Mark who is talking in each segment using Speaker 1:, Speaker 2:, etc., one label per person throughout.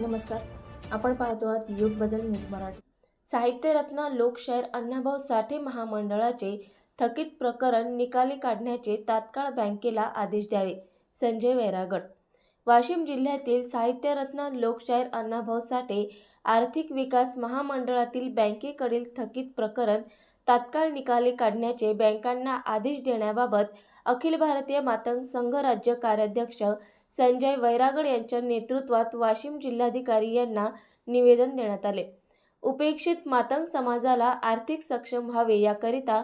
Speaker 1: नमस्कार. आपण पाहतो आहात युग बदल न्यूज मराठी. साहित्यरत्न लोकशाहीर अण्णाभाऊ साठे महामंडळाचे थकीत प्रकरण निकाली काढण्याचे तात्काळ बँकेला आदेश द्यावे संजय वैरागड. वाशिम जिल्ह्यातील साहित्यरत्न लोकशाहीर अण्णाभाऊ साठे आर्थिक विकास महामंडळातील बँकेकडील थकीत प्रकरण तात्काळ निकाली काढण्याचे बँकांना आदेश देण्याबाबत अखिल भारतीय मातंग संघ राज्य कार्याध्यक्ष संजय वैरागड यांच्या नेतृत्वात वाशिम जिल्हाधिकारी यांना निवेदन देण्यात आले. उपेक्षित मातंग समाजाला आर्थिक सक्षम व्हावे याकरिता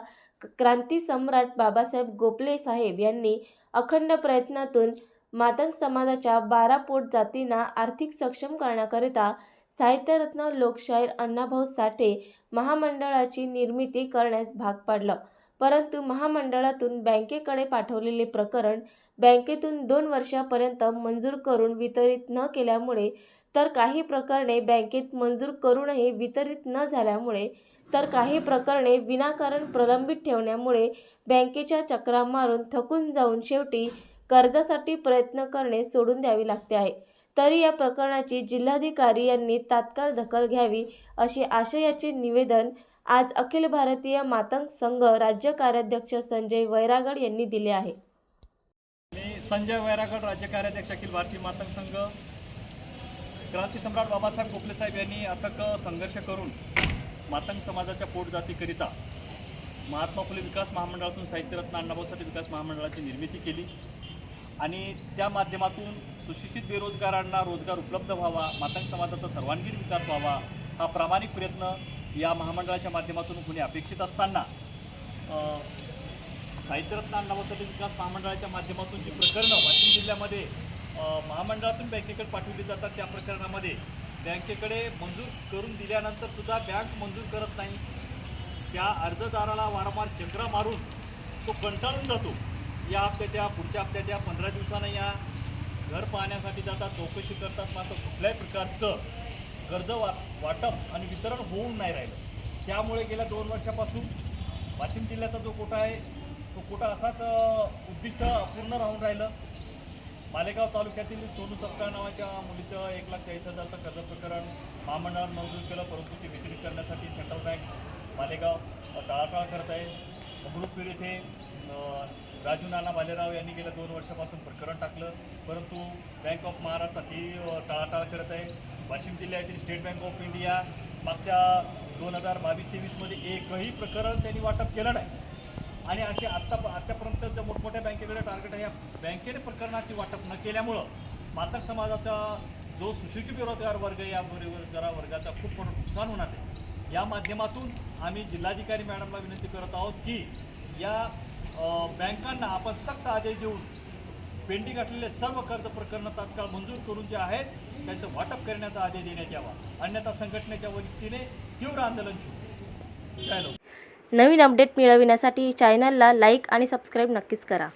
Speaker 1: क्रांती सम्राट बाबासाहेब गोपले साहेब यांनी अखंड प्रयत्नातून मातंग समाजाच्या बारा पोट जातींना आर्थिक सक्षम करण्याकरिता साहित्यरत्न लोकशाहीर अण्णाभाऊ साठे महामंडळाची निर्मिती करण्यास भाग पाडलं. परंतु महामंडळातून बँकेकडे पाठवलेले प्रकरण बँकेतून दोन वर्षापर्यंत मंजूर करून वितरित न केल्यामुळे तर काही प्रकरणे बँकेत मंजूर करूनही वितरित न झाल्यामुळे तर काही प्रकरणे विनाकारण प्रलंबित ठेवण्यामुळे बँकेच्या चक्रा मारून थकून जाऊन शेवटी कर्जासाठी प्रयत्न करणे सोडून द्यावे लागते आहे. तरी या प्रकरणाची जिल्हाधिकारी यांनी तात्काळ दखल घ्यावी असे आशयाचे निवेदन आज अखिल भारतीय मातंग संघ राज्य कार्याध्यक्ष संजय वैरागड यांनी दिले आहे.
Speaker 2: मी संजय वैरागड राज्य कार्याध्यक्ष अखिल भारतीय मातंग संघ. क्रांती सम्राट बाबासाहेब गोखले साहेब यांनी अथक संघर्ष करून मातंग समाजाच्या पोटजातीकरिता महात्मा फुले विकास महामंडळातून साहित्यरत्न अण्णाभाऊसाठी विकास महामंडळाची निर्मिती केली. आणि त्या माध्यमातून सुशिक्षित बेरोजगारांना रोजगार उपलब्ध व्हावा मातंग समाजाचा सर्वांगीण विकास व्हावा हा प्रामाणिक प्रयत्न या महामंडळाच्या माध्यमातून होणे अपेक्षित असताना साहित्यरत्न अण्णाभाऊसाठी विकास महामंडळाच्या माध्यमातून जी प्रकरणं वाशिम जिल्ह्यामध्ये महामंडळातून बँकेकडे पाठवली जातात त्या प्रकरणामध्ये बँकेकडे मंजूर करून दिल्यानंतर सुद्धा बँक मंजूर करत नाही. त्या अर्जदाराला वारंवार चक्रा मारून तो कंटाळून जातो. या हप्त्यात या पुढच्या हप्त्यात या पंधरा दिवसानं या. घर पाहण्यासाठी जातात चौकशी करतात मात्र कुठल्याही प्रकारचं कर्ज वा वाटप आणि वितरण होऊन नाही राहिलं. त्यामुळे गेल्या दोन वर्षापासून वाशिम जिल्ह्याचा जो कोटा आहे तो कोटा असाच उद्दिष्ट अपूर्ण राहून राहिलं. मालेगाव तालुक्यातील सोनू सत्कार नावाच्या मुलीचं एक लाख चाळीस हजारचं कर्ज प्रकरण महामंडळानं मंजूर केलं परंतु ते वितरित करण्यासाठी सेंट्रल बँक मालेगाव टाळाटाळ करत आहे. अमृतपूर येथे राजू नाना भालेराव यांनी गेल्या दोन वर्षापासून प्रकरण टाकलं. परंतु बँक ऑफ महाराष्ट्र ती टाळाटाळ करत आहे. वाशिम जिल्ह्यातील स्टेट बँक ऑफ इंडिया मागच्या दोन हजार बावीस तेवीसमध्ये एकही प्रकरण त्यांनी वाटप केलं नाही. आणि असे आत्ता आत्तापर्यंत मोठमोठ्या बँकेकडे टार्गेट आहे. या बँकेने प्रकरणाची वाटप न केल्यामुळं मातक समाजाचा जो सुशिक्षित बेरोजगार वर्ग आहे, या बेरोजगार वर्गाचा खूप मोठं नुकसान होणार आहे. या माध्यमातून आम्ही जिल्हाधिकारी मॅडमला विनंती करत आहोत की या बँकांना आपण सक्त आदेश देऊन पेंडिंग असलेले सर्व कर्ज प्रकरणं तात्काळ मंजूर करून जे आहेत त्यांचं वाटप करण्याचा आदेश देण्यात यावा. अन्यथा संघटनेच्या वतीने तीव्र आंदोलन छेडू
Speaker 1: नवीन अपडेट मिळविण्यासाठी चॅनलला लाईक आणि सबस्क्राईब नक्कीच करा.